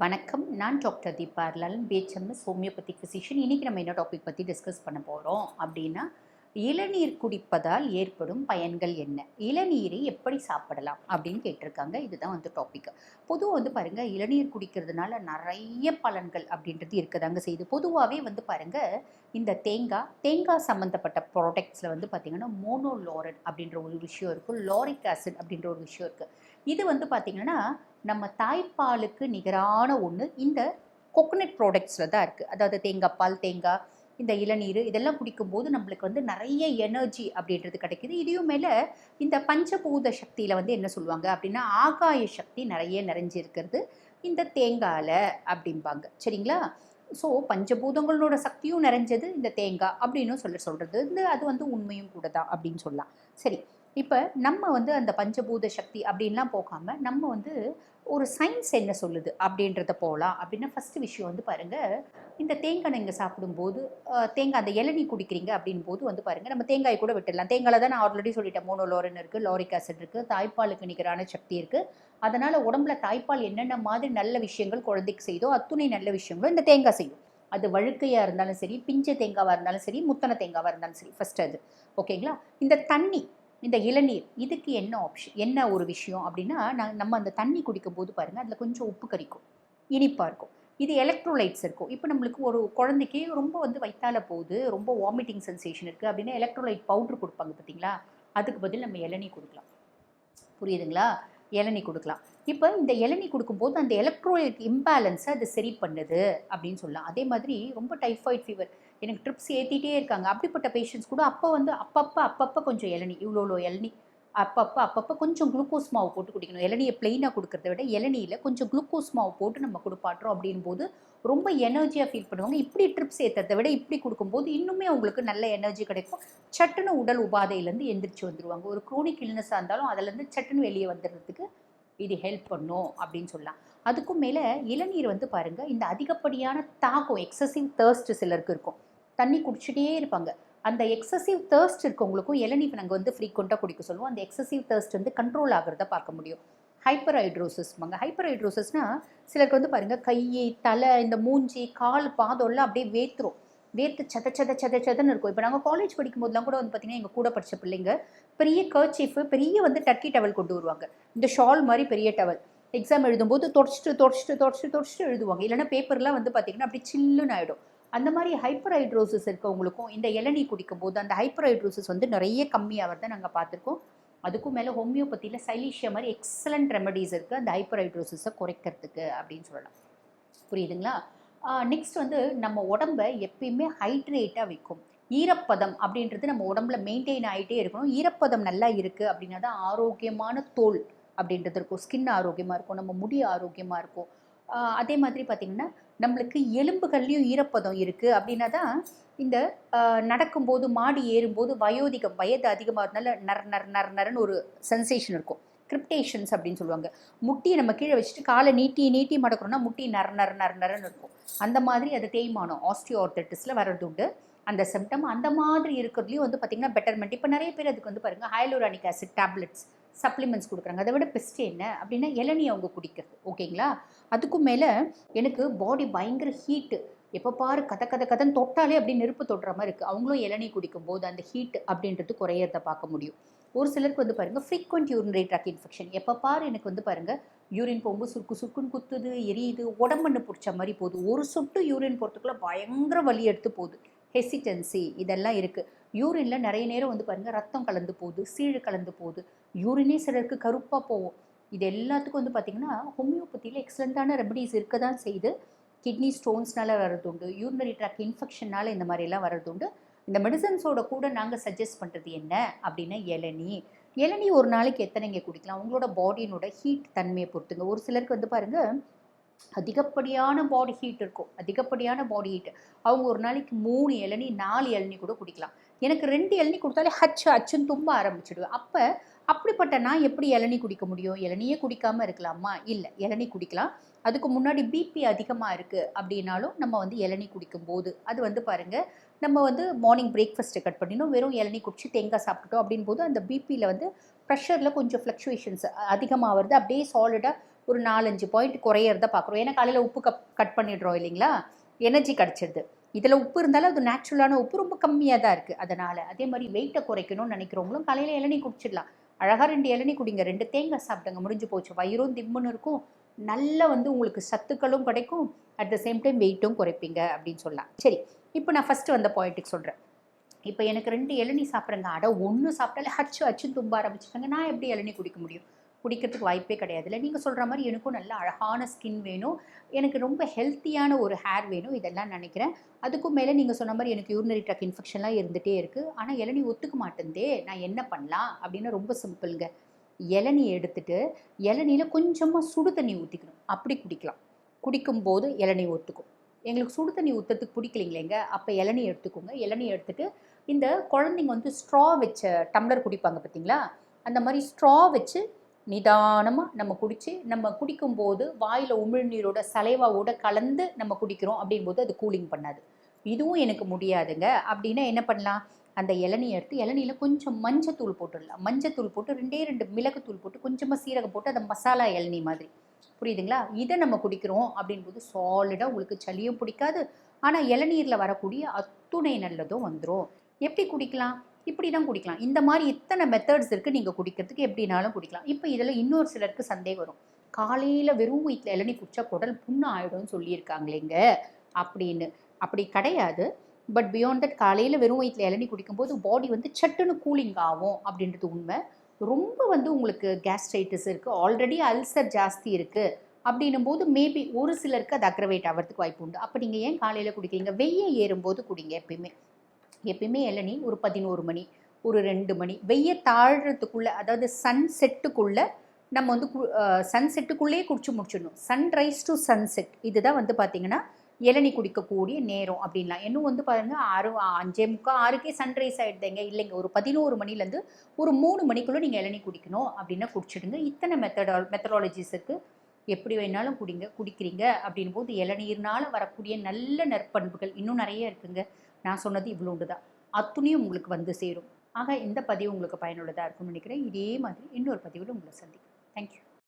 வணக்கம். நான் doctor Deepa Lalan BHMS homeopathy physician இன்றைக்கி நம்ம என்ன டாபிக் பற்றி டிஸ்கஸ் பண்ண போகிறோம் அப்படின்னா இளநீர் குடிப்பதால் ஏற்படும் பயன்கள் என்ன? இளநீரை எப்படி சாப்பிடலாம் அப்படின்னு கேட்டிருக்காங்க. இதுதான் வந்து டாபிக் பொதுவாக வந்து பாருங்கள் இளநீர் குடிக்கிறதுனால நிறைய பலன்கள் அப்படின்றது இருக்கதாங்க செய்யுது. பொதுவாகவே வந்து பாருங்கள் இந்த தேங்காய் தேங்காய் சம்மந்தப்பட்ட ப்ராடக்ட்ஸில் வந்து பார்த்திங்கன்னா மோனோலோரன் அப்படின்ற ஒரு விஷயம் இருக்குது லாரிக் ஆசிட் அப்படின்ற ஒரு விஷயம் இருக்குது இது வந்து பார்த்திங்கன்னா நம்ம தாய்ப்பாலுக்கு நிகரான ஒன்று இந்த கோகோனட் ப்ராடக்ட்ஸில் தான் இருக்குது அதாவது தேங்காய் பால் தேங்காய் இந்த இளநீர் இதெல்லாம் குடிக்கும்போது நம்மளுக்கு வந்து நிறைய எனர்ஜி அப்படின்றது கிடைக்குது. இதையும் மேலே இந்த பஞ்சபூத சக்தியில் வந்து என்ன சொல்லுவாங்க அப்படின்னா ஆகாய சக்தி நிறைய நிறைஞ்சிருக்கிறது இந்த தேங்காயில் அப்படிம்பாங்க. சரிங்களா? ஸோ பஞ்சபூதங்களோட சக்தியும் நிறைஞ்சது இந்த தேங்காய் அப்படின்னு சொல்ல சொல்கிறது இந்த அது வந்து உண்மையும் கூட தான் அப்படின்னு சொல்லலாம். சரி. இப்போ நம்ம வந்து அந்த பஞ்சபூத சக்தி அப்படின்லாம் போகாமல் நம்ம வந்து ஒரு சயின்ஸ் என்ன சொல்லுது அப்படின்றத போகலாம் அப்படின்னா ஃபஸ்ட்டு விஷயம் வந்து பாருங்கள் இந்த தேங்காய் நீங்கள் சாப்பிடும்போது தேங்காய் அந்த இளநீ குடிக்கிறீங்க அப்படின் போது வந்து பாருங்கள் நம்ம தேங்காய் கூட விட்டுடலாம். தேங்காயில் தான் நான் ஆல்ரெடி சொல்லிட்டேன் மோனோலோரன் இருக்குது லாரிக் ஆசிட் இருக்குது தாய்ப்பாலுக்கு நிகரான சக்தி இருக்குது அதனால் உடம்புல தாய்ப்பால் என்னென்ன மாதிரி நல்ல விஷயங்கள் குழந்தைக்கு செய்தோ அத்துணை நல்ல விஷயங்களும் இந்த தேங்காய் செய்யும். அது வழுக்கையாக இருந்தாலும் சரி பிஞ்ச தேங்காவாக இருந்தாலும் சரி முத்தனை தேங்காவாக இருந்தாலும் சரி ஃபஸ்ட்டு அது. ஓகேங்களா இந்த தண்ணி இந்த இளநீர் இதுக்கு என்ன ஆப்ஷன் என்ன ஒரு விஷயம் அப்படின்னா நான் நம்ம அந்த தண்ணி குடிக்கும் போது பாருங்கள் அதில் கொஞ்சம் உப்பு கறிக்கும் இனிப்பாக இருக்கும். இது எலக்ட்ரோலைட்ஸ் இருக்கும். இப்போ நம்மளுக்கு ஒரு குழந்தைக்கு ரொம்ப வந்து வயித்தால போகுது ரொம்ப வாமிட்டிங் சென்சேஷன் இருக்குது அப்படின்னா எலக்ட்ரோலைட் பவுட்ரு கொடுப்பாங்க பார்த்தீங்களா அதுக்கு பதில் நம்ம இளநீ கொடுக்கலாம். புரியுதுங்களா? இளநீ கொடுக்கலாம். இப்போ இந்த இளநீ கொடுக்கும்போது அந்த எலக்ட்ரோலைட் இம்பேலன்ஸை அது சரி பண்ணுது அப்படின்னு சொல்லலாம். அதே மாதிரி ரொம்ப டைஃபாய்ட் ஃபீவர் எனக்கு ட்ரிப்ஸ் ஏற்றிட்டே இருக்காங்க. அப்படிப்பட்ட பேஷண்ட்ஸ் கூட அப்போ வந்து அப்பப்போ அப்பப்போ கொஞ்சம் இளநி இவ்வளோ இவ்வளோ இளநீ அப்பப்போ அப்பப்போ கொஞ்சம் குளுக்கோஸ் மாவு போட்டு குடிக்கணும். இளநியை பிளெயினாக கொடுக்கறத விட இளநியில் கொஞ்சம் குளுக்கோஸ் மாவு போட்டு நம்ம கொடுப்பாட்டுறோம் அப்படின் போது ரொம்ப எனர்ஜியாக ஃபீல் பண்ணுவாங்க. இப்படி ட்ரிப்ஸ் ஏற்றதை விட இப்படி கொடுக்கும்போது இன்னுமே அவங்களுக்கு நல்ல எனர்ஜி கிடைக்கும். சட்டுன்னு உடல் உபாதையிலேருந்து எந்திரிச்சு வந்துடுவாங்க ஒரு குரோனிக் இல்னஸாக இருந்தாலும் அதுலேருந்து சட்டுன்னு வெளியே வந்துடுறதுக்கு இது ஹெல்ப் பண்ணும் அப்படின்னு சொல்லலாம். அதுக்கும் மேலே இளநீர் வந்து பாருங்கள் இந்த அதிகப்படியான தாக்கம் எக்ஸசிவ் தேர்ஸ்ட் சிலருக்கு இருக்கும். தண்ணி குடிச்சிட்டே இருப்பாங்க. அந்த எக்ஸசிவ் தேர்ஸ்ட் இருக்கவங்களுக்கும் இளநீர் நாங்கள் வந்து ஃப்ரீக்வெண்ட்டாக குடிக்க சொல்லுவோம். அந்த எக்ஸசிவ் தேர்ஸ்ட் வந்து கண்ட்ரோல் ஆகிறத பார்க்க முடியும். ஹைப்பர் ஹைட்ரோசிஸ்மாங்க ஹைப்பர் ஹைட்ரோசிஸ்னால் சிலருக்கு வந்து பாருங்கள் கை தலை இந்த மூஞ்சி கால் பாதம்லாம் அப்படியே வேத்துரும் வேர்த்து சத சத சத சதன்னு இருக்கும். இப்போ நாங்கள் காலேஜ் படிக்கும் போதெல்லாம் கூட வந்து பார்த்தீங்கன்னா எங்கள் கூட படித்த பிள்ளைங்க பெரிய கர்ச்சீஃபு பெரிய வந்து டர்க்கி டவல் கொண்டு வருவாங்க. இந்த ஷால் மாதிரி பெரிய டவல் எக்ஸாம் எழுதும்போது தொடச்சிட்டு தொடச்சிட்டு தொடச்சிட்டு தொடச்சிட்டு எழுதுவாங்க. இல்லைன்னா பேப்பர்லாம் வந்து பார்த்தீங்கன்னா அப்படி சில்லுன்னு ஆகிடும் அந்த மாதிரி ஹைப்பர் ஹைட்ரோசிஸ் இருக்கவங்களுக்கும் இந்த இளநீ குடிக்கும்போது அந்த ஹைப்பர் ஹைட்ரோசிஸ் வந்து நிறைய கம்மியாகிறத நாங்கள் பார்த்துருக்கோம். அதுக்கும் மேலே ஹோமியோபதியில் சைலிஷியா மாதிரி எக்ஸலண்ட் ரெமடிஸ் இருக்குது அந்த ஹைப்பர் ஹைட்ரோசிஸை குறைக்கிறதுக்கு அப்படின்னு சொல்லலாம். புரியுதுங்களா? நெக்ஸ்ட் வந்து நம்ம உடம்ப எப்பயுமே ஹைட்ரேட்டாக வைக்கும். ஈரப்பதம் அப்படின்றது நம்ம உடம்புல மெயின்டைன் ஆகிட்டே இருக்கணும். ஈரப்பதம் நல்லா இருக்குது அப்படின்னா தான் ஆரோக்கியமான தோல் அப்படின்றது இருக்கும். ஸ்கின் ஆரோக்கியமாக இருக்கும். நம்ம முடி ஆரோக்கியமாக இருக்கும். அதே மாதிரி பார்த்திங்கன்னா நம்மளுக்கு எலும்புகள்லேயும் ஈரப்பதம் இருக்குது அப்படின்னா தான் இந்த நடக்கும்போது மாடி ஏறும்போது வயோதிகம் வயது அதிகமாக இருந்தால நர் நர் நர் நர்னு ஒரு சென்சேஷன் இருக்கும். கிரிப்டேஷன்ஸ் அப்படின்னு சொல்லுவாங்க. முட்டியை நம்ம கீழே வச்சுட்டு காலை நீட்டி நீட்டி மடக்கிறோம்னா முட்டி நர் நர் நர் நரன்னு இருக்கும். அந்த மாதிரி அது தேய்மானம் ஆஸ்டியோஆர்த்தட்டிஸில் வர்றது உண்டு. அந்த சிம்டம் அந்த மாதிரி இருக்கிறதுலையும் வந்து பார்த்திங்கன்னா பெட்டர்மெண்ட் இப்போ நிறைய பேர் அதுக்கு வந்து பாருங்கள் ஹைலோரானிக் ஆசிட் டேப்லெட்ஸ் சப்ளிமெண்ட்ஸ் கொடுக்குறாங்க. அதை விட பெஸ்ட் என்ன அப்படின்னா இளநீ அவங்க குடிக்கிறது. ஓகேங்களா? அதுக்கும் மேலே எனக்கு பாடி பயங்கர ஹீட்டு எப்போ பாரு கதை கத கதன்னு தொட்டாலே அப்படி நெருப்பு தொடுற மாதிரி இருக்குது அவங்களும் இளநீ குடிக்கும்போது அந்த ஹீட் அப்படின்றது குறையறத பார்க்க முடியும். ஒரு சிலருக்கு வந்து பாருங்கள் ஃப்ரீக்வெண்ட் யூரினரி ட்ராக் இன்ஃபெக்ஷன் எப்போ பாரு எனக்கு வந்து பாருங்கள் யூரின் போகும்போது சுருக்கு சுருக்குன்னு குத்துது எரியுது உடம்புன்னு பிடிச்ச மாதிரி போகுது. ஒரு சொட்டு யூரின் போகிறதுக்குள்ள பயங்கர வலி எடுத்து போகுது. ஹெசிடென்சி இதெல்லாம் இருக்குது யூரினில் நிறைய நேரம் வந்து பாருங்கள் ரத்தம் கலந்து போகுது சீழு கலந்து போகுது. யூரினே சிலருக்கு கருப்பாக போகும். இது எல்லாத்துக்கும் வந்து பார்த்திங்கன்னா ஹோமியோபதியில் எக்ஸலண்ட்டான ரெமடிஸ் இருக்க தான் செய்து கிட்னி ஸ்டோன்ஸ்னால வர்றது உண்டு. யூரினரி ட்ராக் இன்ஃபெக்ஷனால் இந்த மாதிரிலாம் வர்றது உண்டு. இந்த மெடிசன்ஸோட கூட நாங்கள் சஜஸ்ட் பண்ணுறது என்ன அப்படின்னா இளநீ. இளநீ ஒரு நாளைக்கு எத்தனைங்க குடிக்கலாம்? உங்களோட பாடியினோட ஹீட் தன்மையை பொறுத்துங்க. ஒரு சிலருக்கு வந்து பாருங்கள் அதிகப்படியான பாடி ஹீட் இருக்கும். அதிகப்படியான பாடி ஹீட் அவங்க ஒரு நாளைக்கு மூணு இளநி நாலு இளநீ கூட குடிக்கலாம். எனக்கு ரெண்டு இளநி கொடுத்தாலே ஹச்சு ஹச்சுன்னு தும்ப ஆரம்பிச்சிடுவேன். அப்போ அப்படிப்பட்ட நான் எப்படி இளநீ குடிக்க முடியும்? இளநியே குடிக்காமல் இருக்கலாமா? இல்லை இளநீ குடிக்கலாம். அதுக்கு முன்னாடி பிபி அதிகமாக இருக்குது அப்படின்னாலும் நம்ம வந்து இளநீ குடிக்கும்போது அது வந்து பாருங்கள் நம்ம வந்து மார்னிங் பிரேக்ஃபாஸ்ட்டை கட் பண்ணினோம் வெறும் இளநீ குடிச்சு தேங்காய் சாப்பிட்டோம் அப்படின் போது அந்த பிபியில் வந்து ப்ரெஷரில் கொஞ்சம் ஃப்ளக்சுவேஷன்ஸ் அதிகமாக வருது அப்படியே சாலிடாக ஒரு நாலஞ்சு பாயிண்ட் குறையிறத பார்க்குறோம். ஏன்னா காலையில் உப்பு கப் கட் பண்ணிடுறோம் இல்லைங்களா? எனர்ஜி கிடச்சிடுது இதில் உப்பு இருந்தாலும் அது நேச்சுரலான உப்பு ரொம்ப கம்மியாக தான் இருக்குது அதனால் அதே மாதிரி வெயிட்டை குறைக்கணும்னு நினைக்கிறவங்களும் காலையில் இளநீ குடிச்சிடலாம். அழகாக ரெண்டு இளநீ குடிங்க. ரெண்டு தேங்காய் சாப்பிடுங்க. முடிஞ்சு போச்சு. வயிறும் திம்முன்னு இருக்கும். நல்ல வந்து உங்களுக்கு சத்துக்களும் கிடைக்கும். அட் த சேம் டைம் வெயிட்டும் குறைப்பீங்க அப்படின்னு சொல்லலாம். சரி இப்போ நான் ஃபஸ்ட்டு வந்த பாயிண்ட்டுக்கு சொல்கிறேன் இப்போ எனக்கு ரெண்டு இளநீ சாப்பிட்றேங்க. அட ஒன்று சாப்பிட்டாலே ஹச்சு அச்சுன்னு தும்ப ஆரம்பிச்சிட்டாங்க. நான் எப்படி இளநீ குடிக்க முடியும்? குடிக்கிறதுக்கு வாய்ப்பே கிடையாது இல்லை நீங்கள் சொல்கிற மாதிரி எனக்கும் நல்ல அழகான ஸ்கின் வேணும். எனக்கு ரொம்ப ஹெல்த்தியான ஒரு ஹேர் வேணும் இதெல்லாம் நினைக்கிறேன். அதுக்கும் மேலே நீங்கள் சொன்ன மாதிரி எனக்கு யூரினரி ட்ரக் இன்ஃபெக்ஷன்லாம் இருந்துகிட்டே இருக்குது ஆனால் இளநீ ஒத்துக்க மாட்டேந்தே. நான் என்ன பண்ணலாம்? அப்படின்னு ரொம்ப சிம்பிளுங்க இளநீ எடுத்துட்டு இளநியில் கொஞ்சமாக சுடு தண்ணி ஊற்றிக்கணும் அப்படி குடிக்கலாம். குடிக்கும்போது இளநீ ஒத்துக்கும். எங்களுக்கு சுடு தண்ணி ஊற்றுறதுக்கு பிடிக்கலைங்களேங்க. அப்போ இளநீ எடுத்துக்கோங்க. இளநீ எடுத்துட்டு இந்த குழந்தைங்க வந்து ஸ்ட்ரா வச்ச டம்ளர் குடிப்பாங்க பார்த்தீங்களா அந்த மாதிரி ஸ்ட்ரா வச்சு நிதானமாக நம்ம குடித்து நம்ம குடிக்கும்போது வாயில் உமிழ்நீரோட சலைவாவோட கலந்து நம்ம குடிக்கிறோம் அப்படிங்கும்போது அது கூலிங் பண்ணாது. இதுவும் எனக்கு முடியாதுங்க. அப்படின்னா என்ன பண்ணலாம்? அந்த இளநீ எடுத்து இளநியில் கொஞ்சம் மஞ்சத்தூள் போட்டுடலாம். மஞ்சத்தூள் போட்டு ரெண்டே ரெண்டு மிளகுத்தூள் போட்டு கொஞ்சமாக சீரகம் போட்டு அதை மசாலா இளநீ மாதிரி. புரியுதுங்களா? இதை நம்ம குடிக்கிறோம் அப்படின்போது சாலிடாக உங்களுக்கு சளியும் பிடிக்காது. ஆனால் இளநீரில் வரக்கூடிய அத்துணை நல்லதும் வந்துடும் எப்படி குடிக்கலாம்? இப்படி தான் குடிக்கலாம். இந்த மாதிரி இத்தனை மெத்தட்ஸ் இருக்குது நீங்கள் குடிக்கிறதுக்கு எப்படினாலும் குடிக்கலாம். இப்போ இதில் இன்னொரு சிலருக்கு சந்தேகம் வரும். காலையில் வெறும் வயிற்றில் இளநீ குடிச்சா குடல் புண்ணு ஆகிடும்னு சொல்லியிருக்காங்களேங்க. அப்படின்னு. அப்படி கிடையாது. பட் பியாண்ட் தட் காலையில் வெறும் வயிற்றில் இளநி குடிக்கும்போது பாடி வந்து சட்டுன்னு கூலிங் ஆகும் அப்படின்றது உண்மை. ரொம்ப வந்து உங்களுக்கு கேஸ்ட்ரைட்டிஸ் இருக்குது ஆல்ரெடி அல்சர் ஜாஸ்தி இருக்குது அப்படின்னும் போது மேபி ஒரு சிலருக்கு அது அக்ரவேட் ஆகிறதுக்கு வாய்ப்பு உண்டு. அப்போ நீங்கள் ஏன் காலையில் குடிக்கிறீங்க வெய்ய ஏறும்போது குடிங்க எப்பயுமே. எப்பயுமே இளநீ ஒரு பதினோரு மணி ஒரு ரெண்டு மணி. வெய்ய தாழ்றதுக்குள்ளே அதாவது சன் செட்டுக்குள்ளே நம்ம வந்து சன் செட்டுக்குள்ளேயே குடிச்சு முடிச்சிடணும். சன்ரைஸ் டு சன்செட் இதுதான் வந்து பார்த்திங்கன்னா இளநி குடிக்கக்கூடிய நேரம் அப்படின்லாம். இன்னும் வந்து பாருங்கள் ஆறு அஞ்சே முக்கால் ஆறுக்கே சன்ரைஸ் ஆகிடுதுங்க இல்லைங்க ஒரு பதினோரு மணிலேருந்து ஒரு மூணு மணிக்குள்ளே நீங்கள் இளநி குடிக்கணும் அப்படின்னா குடிச்சிடுங்க. இத்தனை மெத்தடா மெத்தடாலஜிஸ் இருக்குது எப்படி வேணாலும் குடிங்க குடிக்கிறீங்க அப்படின் போது இளநீர்னால் வரக்கூடிய நல்ல நற்பண்புகள் இன்னும் நிறைய இருக்குங்க. நான் சொன்னது இவ்வளோண்டு தான் அத்துணையும் உங்களுக்கு வந்து சேரும். ஆக இந்த பதிவு உங்களுக்கு பயனுள்ளதாக இருக்கும்னு நினைக்கிறேன். இதே மாதிரி இன்னொரு பதிவில் உங்களை சந்திக்கிறேன். தேங்க்யூ